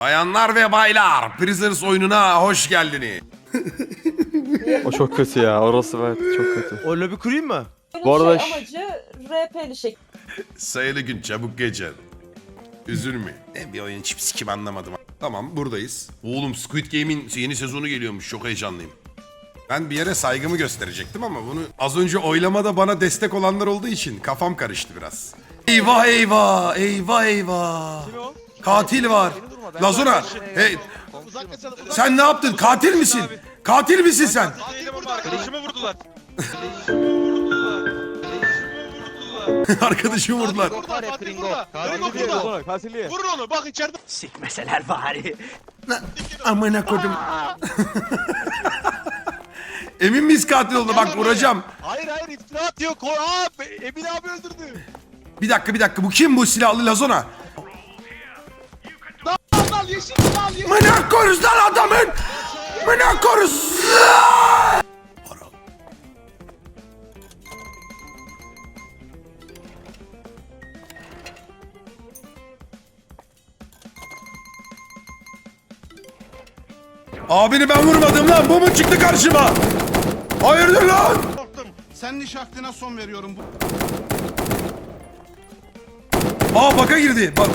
Bayanlar ve baylar, Prisoners oyununa hoş geldiniz. O çok kötü ya. Orası evet çok kötü. O lobi kurayım mı? Bu arada şey, amacı RP'li şekilde. Sayılı gün çabuk geçer. Üzülme. Ne bir oyun hiçbir sikim anlamadım. Tamam buradayız. Oğlum Squid Game'in yeni sezonu geliyormuş. Çok heyecanlıyım. Ben bir yere saygımı gösterecektim ama bunu az önce oylamada bana destek olanlar olduğu için kafam karıştı biraz. Eyvah eyvah, eyvah eyvah. Katil var. Lazona, hey, sen ne yaptın? Katil misin? Katil misin sen? Arkadaşımı vurdular. Arkadaşımı vurdular. Var ya Kringo. Kringo burada. Katilliye. Vurun onu bak içeride. Sikmeseler bari. Amına kodum. Emin miyiz katil oldu? Bak vuracağım. Hayır hayır iftira atıyor. Ko Aa Emin abi öldürdü. Bir dakika bir dakika. Bu kim bu silahlı Lazona? Al yeşil al yeşil. Mına koruz lan adamın. Mına koruz. Abini ben vurmadım lan. Bu mu çıktı karşıma? Hayırdır lan? Korktum. Senin iş hakkına son veriyorum. Bu Aa baka girdi. Bak.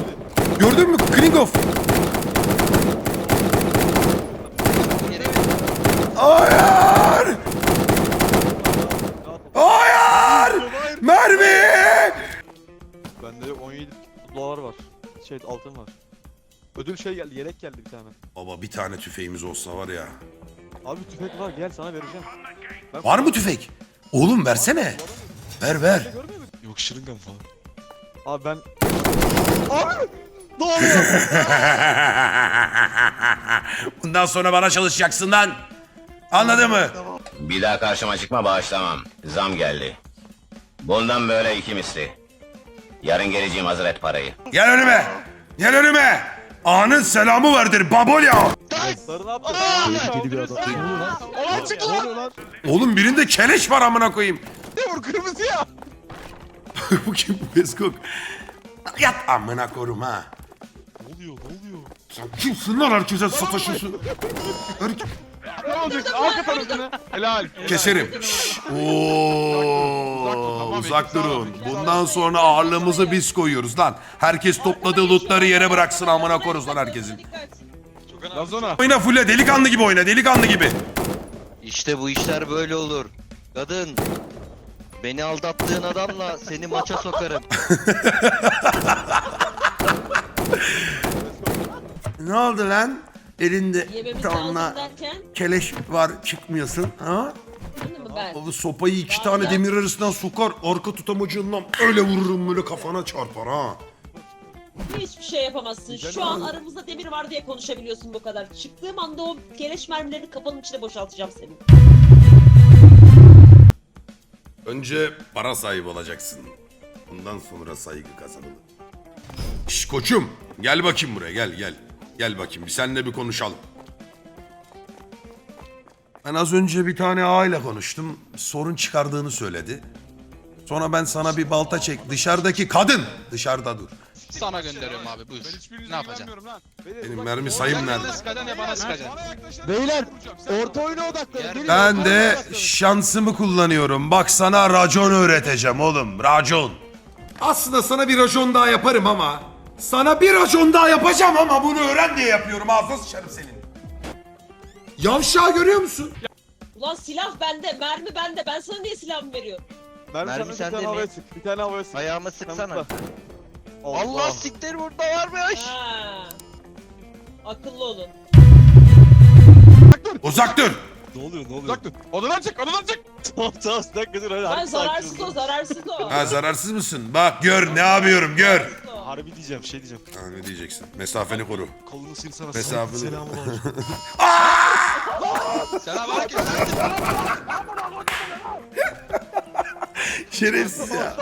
Gördün mü? Klingoff. Hayır! Hayır! Mermi! Bende 17 dolar var. Şey altın var. Ödül şey geldi, yelek geldi bir tane. Baba bir tane tüfeğimiz olsa var ya. Abi tüfek var gel sana vereceğim. Ben Var mı tüfek? Oğlum versene. Ver ver. Görmüyor musun? Yok şırıngan falan. Abi ben Bundan sonra bana çalışacaksın lan. Anladın mı? Bir daha karşıma çıkma bağışlamam. Zam geldi. Bundan böyle iki misli. Yarın geleceğim hazır et parayı. Gel önüme. Gel önüme. Anın selamı vardır babulya. sarı ne yaptı? Deli bir adam. Olan çıktı lan. Oğlum birinde keleş var amına koyayım. Ne vur kırmızı ya. bu kim bu Beskok? Yat amına korum ha. Oluyor ne oluyor? Sen kimsin lan herkese sataşıyorsun? Her- Ne olacak? Arka tarafını. Helal. Keserim. Şşş. Oo, uzak durun. Bundan sonra ağırlığımızı biz koyuyoruz lan. Herkes topladığı lootları yere bıraksın amına koruz lan herkesin. Lazona. Oyna fulle delikanlı gibi oyna delikanlı gibi. İşte bu işler böyle olur. Kadın, beni aldattığın adamla seni maça sokarım. Ne oldu lan? Elinde Yememiz tamamla derken keleş var çıkmıyor,sun ha? ben? Sopayı iki tane demir arasından sokar arka tutamacığından öyle vururum böyle kafana çarpar ha. Hiçbir şey yapamazsın. Şu an aramızda demir var diye konuşabiliyorsun bu kadar. Çıktığım anda o keleş mermilerini kafanın içine boşaltacağım senin. Önce para sahibi olacaksın. Bundan sonra saygı kazanılır. Şş koçum gel bakayım buraya gel gel. Gel bakayım bir seninle bir konuşalım. Ben az önce bir tane aile konuştum. Sorun çıkardığını söyledi. Sonra ben sana bir balta çek. Dışarıdaki kadın dışarıda dur. Sana gönderiyorum abi buyur. Ne yapacaksın? Benim mermi sayım nerede? Ne sıkacaksın ya bana sıkacaksın. Beyler orta oyuna odaklanın. Gelin. Ben de şansımı kullanıyorum. Bak sana racon öğreteceğim oğlum. Racon. Aslında sana bir racon daha yaparım ama. Sana bir racon daha yapacağım ama bunu öğren diye yapıyorum. Ağzına sıçarım senin. Yavşağı görüyor musun? Ulan silah bende, mermi bende. Ben sana niye silahımı veriyorum? Mermi, Mermi sana bir sende tane mi? havaya sık. Bir tane havaya sık. Ayağımı Sen sıksana. Allah siktir burada varmış. Ha. Akıllı olun. Uzak dur. Ne oluyor ne oluyor? Uzak dur. Odadan çık odadan çık. Tamam tamam bir dakika dur hadi. Ben zararsız sakin ol. o, zararsız o. Ha zararsız mısın? Bak gör ne yapıyorum gör. Harbi diyeceğim şey diyeceğim. Ha, ne diyeceksin? Mesafeni koru. Kolunu sil sana. Mesafeli. Selamı var. Selam aleyküm. Şerefsiz ya.